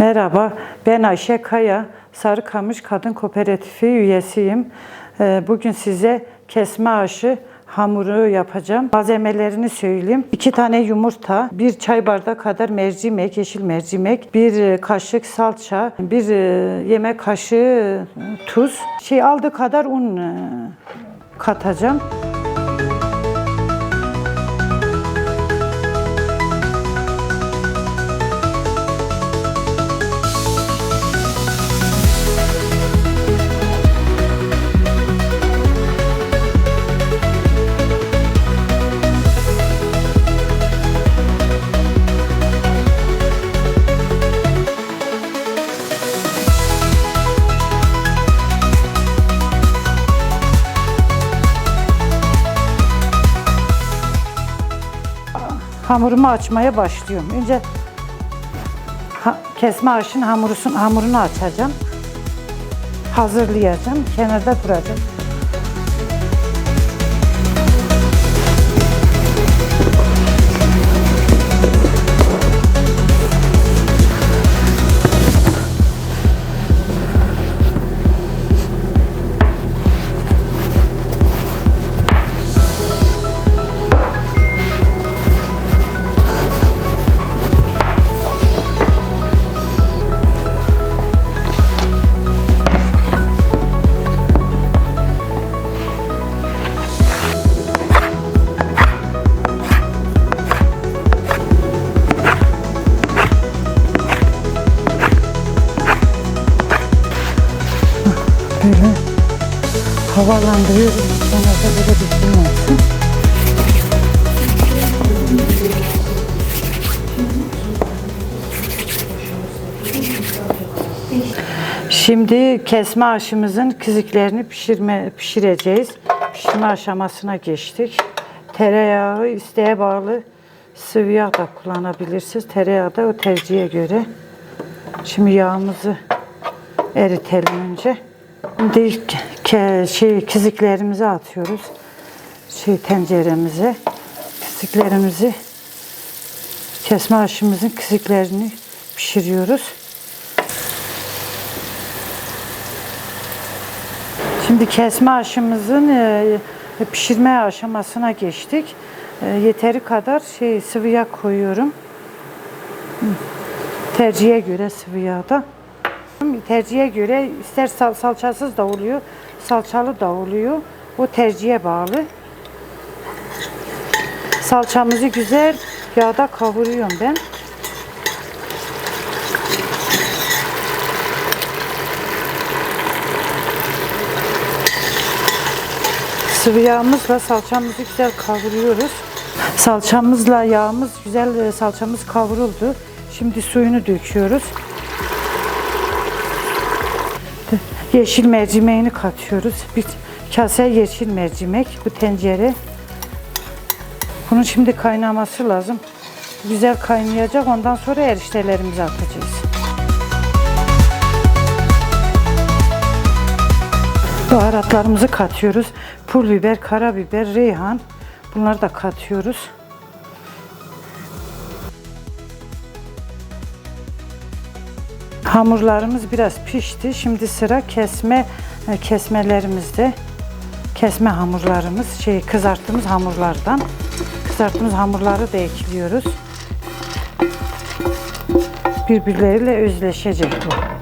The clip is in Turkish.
Merhaba, ben Ayşe Kaya, Sarıkamış Kadın Kooperatifi üyesiyim. Ee, Bugün size kesme aşı hamuru yapacağım. Malzemelerini söyleyeyim. İki tane yumurta, bir çay bardağı kadar mercimek, yeşil mercimek, bir kaşık salça, bir e, yemek kaşığı e, tuz, şey aldığı kadar un e, katacağım. Hamurumu açmaya başlıyorum. Önce ha- kesme aşın hamurusun, hamurunu açacağım. Hazırlayacağım. Kenarda duracak. Böyle havalandırıyorum. Kenarda böyle düzgün olsun. Şimdi kesme aşımızın kızıklarını pişirme pişireceğiz. Pişirme aşamasına geçtik. Tereyağı isteğe bağlı sıvı yağ da kullanabilirsiniz. Tereyağı da o tercihe göre. Şimdi yağımızı eritelim önce. Şey kiziklerimizi atıyoruz. Şey tenceremize. Kiziklerimizi kesme aşımızın kiziklerini pişiriyoruz. Şimdi kesme aşımızın e, pişirme aşamasına geçtik. E, yeteri kadar şey sıvı yağ koyuyorum. Tercihe göre sıvı yağda. Tercihe göre ister sal- salçasız da oluyor, salçalı da oluyor. O tercihe bağlı. Salçamızı güzel yağda kavuruyorum ben. Sıvı yağımızla salçamızı güzel kavuruyoruz. Salçamızla yağımız güzel e, salçamız kavruldu. Şimdi suyunu döküyoruz. Yeşil mercimeğini katıyoruz. Bir kase yeşil mercimek bu tencere. Bunun şimdi kaynaması lazım. Güzel kaynayacak. Ondan sonra eriştelerimizi atacağız. Baharatlarımızı katıyoruz. Pul biber, karabiber, reyhan. Bunları da katıyoruz. Hamurlarımız biraz pişti. Şimdi sıra kesme e, kesmelerimizde. Kesme hamurlarımız, şey kızarttığımız hamurlardan. Kızarttığımız hamurları da ekliyoruz. Birbirleriyle özleşecek bu.